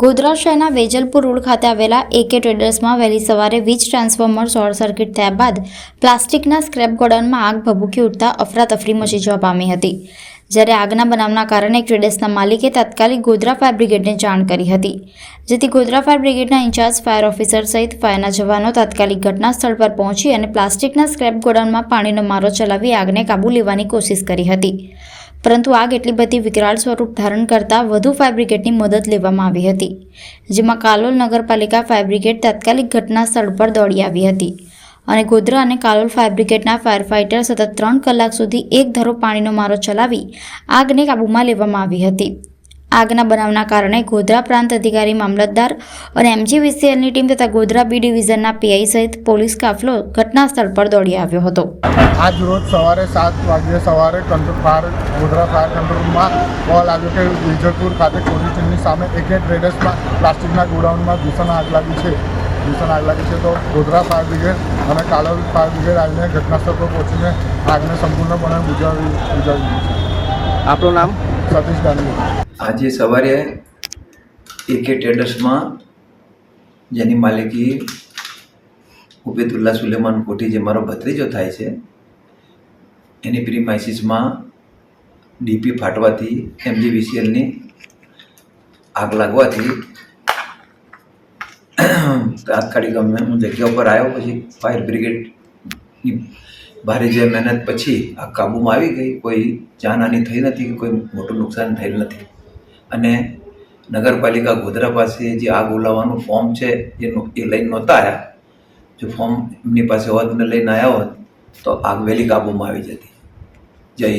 ગોધરા શહેરના વેજલપુર રોડ ખાતે આવેલા એકે ટ્રેડર્સમાં વહેલી સવારે વીજ ટ્રાન્સફોર્મર શોર્ટ સર્કિટ થયા બાદ પ્લાસ્ટિકના સ્ક્રેપ ગોડાઉનમાં આગ ભભૂકી ઉઠતા અફરાતફરી મચી જવા પામી હતી. જ્યારે આગના બનાવના કારણે ટ્રેડર્સના માલિકે તાત્કાલિક ગોધરા ફાયર બ્રિગેડને જાણ કરી હતી. જેથી ગોધરા ફાયર બ્રિગેડના ઇન્ચાર્જ ફાયર ઓફિસર સહિત ફાયરના જવાનો તાત્કાલિક ઘટના સ્થળ પર પહોંચી અને પ્લાસ્ટિકના સ્ક્રેપ ગોડાઉનમાં પાણીનો મારો ચલાવી આગને કાબૂ લેવાની કોશિશ કરી હતી. પરંતુ આગ એટલી બધી વિકરાળ સ્વરૂપ ધારણ કરતા વધુ ફાયર બ્રિગેડની મદદ લેવામાં આવી હતી, જેમાં કાલોલ નગરપાલિકા ફાયર બ્રિગેડ તાત્કાલિક ઘટના સ્થળ પર દોડી આવી હતી અને ગોધરા અને કાલોલ ફાયર બ્રિગેડના ફાયર ફાઇટર સતત ત્રણ કલાક સુધી એક ધરો પાણીનો મારો ચલાવી આગને કાબૂમાં લેવામાં આવી હતી. આગના બનાવના કારણે ગોધરા પ્રાંત અધિકારી મામલતદાર અને એમજીવીસીએલની ટીમ તથા ગોધરા બી ડિવિઝનના પીઆઈ સહિત પોલીસ કાફલો ઘટના સ્થળ પર દોડી આવ્યો હતો. આજ રોજ સવારે સાત વાગ્યે સવારે કંટ્રોલ ફાયર ગોધરા ફાયર કંટ્રોલમાં કોલ આવ્યો કે વિજયપુર ખાતે કોરિસ્ટનની સામે એક એક ટ્રેડર્સમાં પ્લાસ્ટિકના ગોડાઉનમાં દૂષણ આગ લાગી છે. દૂષણ આગ લાગી છે તો ગોધરા ફાયર બ્રિગેડ અને કાલોલ ફાયર બ્રિગેડ આવીને ઘટનાસ્થળ પર પહોંચીને આગને સંપૂર્ણપણે બુજાવી બુજાવી છે. આપણું નામ? સતીશ ગાંધી. આજે સવારે એકે ટ્રેડર્સમાં જેની માલિકી ઉબેદુલ્લા સુલેમાન કોઠી જે મારો ભત્રીજો થાય છે, એની પ્રીમાઇસીસમાં ડીપી ફાટવાથી એમજીવીસીએલની આગ લાગવાથી તાત્કાલિક અમે હું જગ્યા ઉપર આવ્યો, પછી ફાયર બ્રિગેડની ભારે જે મહેનત પછી આ કાબૂમાં આવી ગઈ, કોઈ જાનહાની થઈ નથી કે કોઈ મોટું નુકસાન થયેલ નથી. અને નગરપાલિકા ગોધરા પાસે જે આગ ઓલાવવાનું ફોર્મ છે, એ એ લઈને નહોતા આવ્યા જો ફોર્મ એમની પાસે હોત ને લઈને આવ્યા હોત, તો આગ વહેલી કાબૂમાં આવી જતી. જય